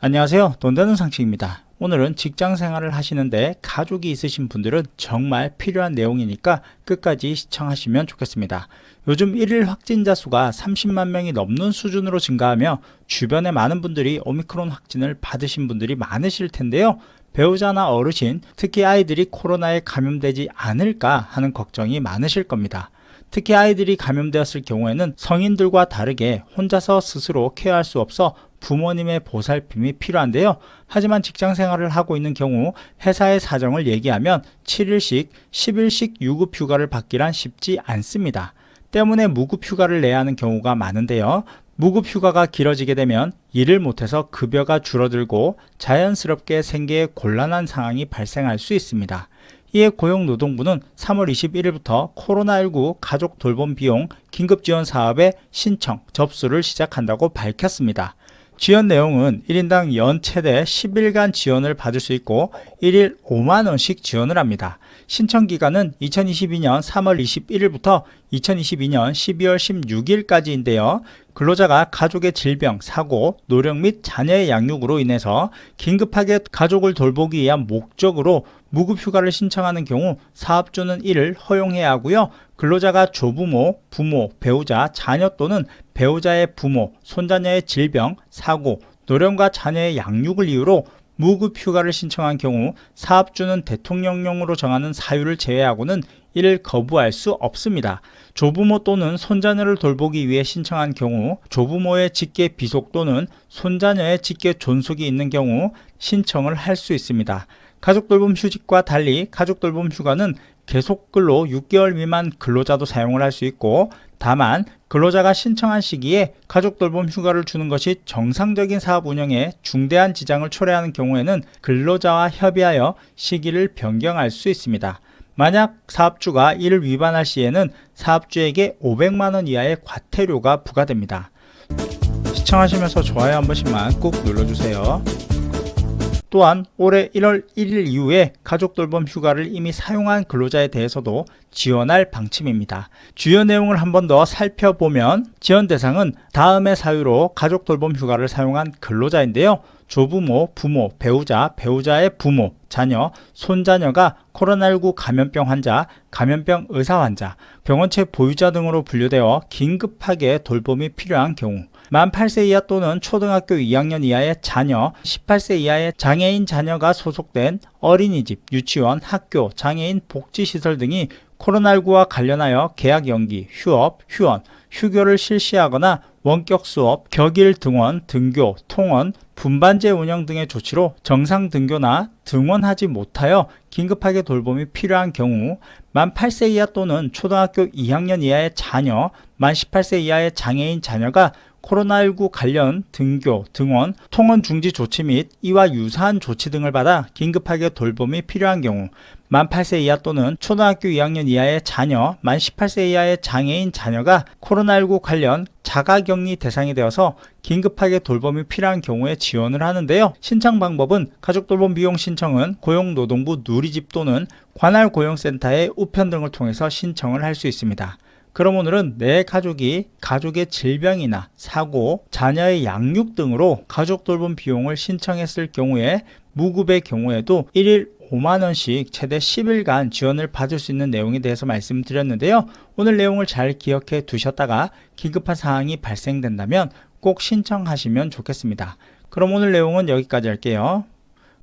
안녕하세요. 돈 되는 상식입니다. 오늘은 직장 생활을 하시는데 가족이 있으신 분들은 정말 필요한 내용이니까 끝까지 시청하시면 좋겠습니다. 요즘 1일 확진자 수가 30만 명이 넘는 수준으로 증가하며 주변에 많은 분들이 오미크론 확진을 받으신 분들이 많으실 텐데요. 배우자나 어르신, 특히 아이들이 코로나에 감염되지 않을까 하는 걱정이 많으실 겁니다. 특히 아이들이 감염되었을 경우에는 성인들과 다르게 혼자서 스스로 케어할 수 없어 부모님의 보살핌이 필요한데요. 하지만 직장 생활을 하고 있는 경우 회사의 사정을 얘기하면 7일씩, 10일씩 유급 휴가를 받기란 쉽지 않습니다. 때문에 무급 휴가를 내야 하는 경우가 많은데요. 무급 휴가가 길어지게 되면 일을 못해서 급여가 줄어들고 자연스럽게 생계에 곤란한 상황이 발생할 수 있습니다. 이에 고용노동부는 3월 21일부터 코로나19 가족 돌봄 비용 긴급 지원 사업의 신청, 접수를 시작한다고 밝혔습니다. 지원 내용은 1인당 연 최대 10일간 지원을 받을 수 있고 1일 5만원씩 지원을 합니다. 신청 기간은 2022년 3월 21일부터 2022년 12월 16일까지인데요. 근로자가 가족의 질병, 사고, 노령 및 자녀의 양육으로 인해서 긴급하게 가족을 돌보기 위한 목적으로 무급 휴가를 신청하는 경우 사업주는 이를 허용해야 하고요. 근로자가 조부모, 부모, 배우자, 자녀 또는 배우자의 부모, 손자녀의 질병, 사고, 노령과 자녀의 양육을 이유로 무급 휴가를 신청한 경우 사업주는 대통령령으로 정하는 사유를 제외하고는 이를 거부할 수 없습니다. 조부모 또는 손자녀를 돌보기 위해 신청한 경우 조부모의 직계 비속 또는 손자녀의 직계 존속이 있는 경우 신청을 할 수 있습니다. 가족돌봄 휴직과 달리 가족돌봄 휴가는 계속근로 6개월 미만 근로자도 사용을 할 수 있고 다만 근로자가 신청한 시기에 가족돌봄 휴가를 주는 것이 정상적인 사업 운영에 중대한 지장을 초래하는 경우에는 근로자와 협의하여 시기를 변경할 수 있습니다. 만약 사업주가 이를 위반할 시에는 사업주에게 500만 원 이하의 과태료가 부과됩니다. 시청하시면서 좋아요 한 번씩만 꾹 눌러주세요. 또한 올해 1월 1일 이후에 가족 돌봄 휴가를 이미 사용한 근로자에 대해서도 지원할 방침입니다. 주요 내용을 한 번 더 살펴보면 지원 대상은 다음의 사유로 가족 돌봄 휴가를 사용한 근로자인데요. 조부모, 부모, 배우자, 배우자의 부모, 자녀, 손자녀가 코로나19 감염병 환자, 감염병 의사 환자, 병원체 보유자 등으로 분류되어 긴급하게 돌봄이 필요한 경우 만 8세 이하 또는 초등학교 2학년 이하의 자녀, 18세 이하의 장애인 자녀가 소속된 어린이집, 유치원, 학교, 장애인 복지시설 등이 코로나19와 관련하여 계약 연기, 휴업, 휴원, 휴교를 실시하거나 원격 수업, 격일 등원, 등교, 통원, 분반제 운영 등의 조치로 정상 등교나 등원하지 못하여 긴급하게 돌봄이 필요한 경우 만 8세 이하 또는 초등학교 2학년 이하의 자녀, 만 18세 이하의 장애인 자녀가 코로나19 관련 등교, 등원, 통원 중지 조치 및 이와 유사한 조치 등을 받아 긴급하게 돌봄이 필요한 경우 만 8세 이하 또는 초등학교 2학년 이하의 자녀, 만 18세 이하의 장애인 자녀가 코로나19 관련 자가격리 대상이 되어서 긴급하게 돌봄이 필요한 경우에 지원을 하는데요. 신청 방법은 가족돌봄 비용 신청은 고용노동부 누리집 또는 관할 고용센터의 우편 등을 통해서 신청을 할 수 있습니다. 그럼 오늘은 내 가족이 가족의 질병이나 사고, 자녀의 양육 등으로 가족 돌봄 비용을 신청했을 경우에 무급의 경우에도 1일 5만원씩 최대 10일간 지원을 받을 수 있는 내용에 대해서 말씀드렸는데요. 오늘 내용을 잘 기억해 두셨다가 긴급한 상황이 발생된다면 꼭 신청하시면 좋겠습니다. 그럼 오늘 내용은 여기까지 할게요.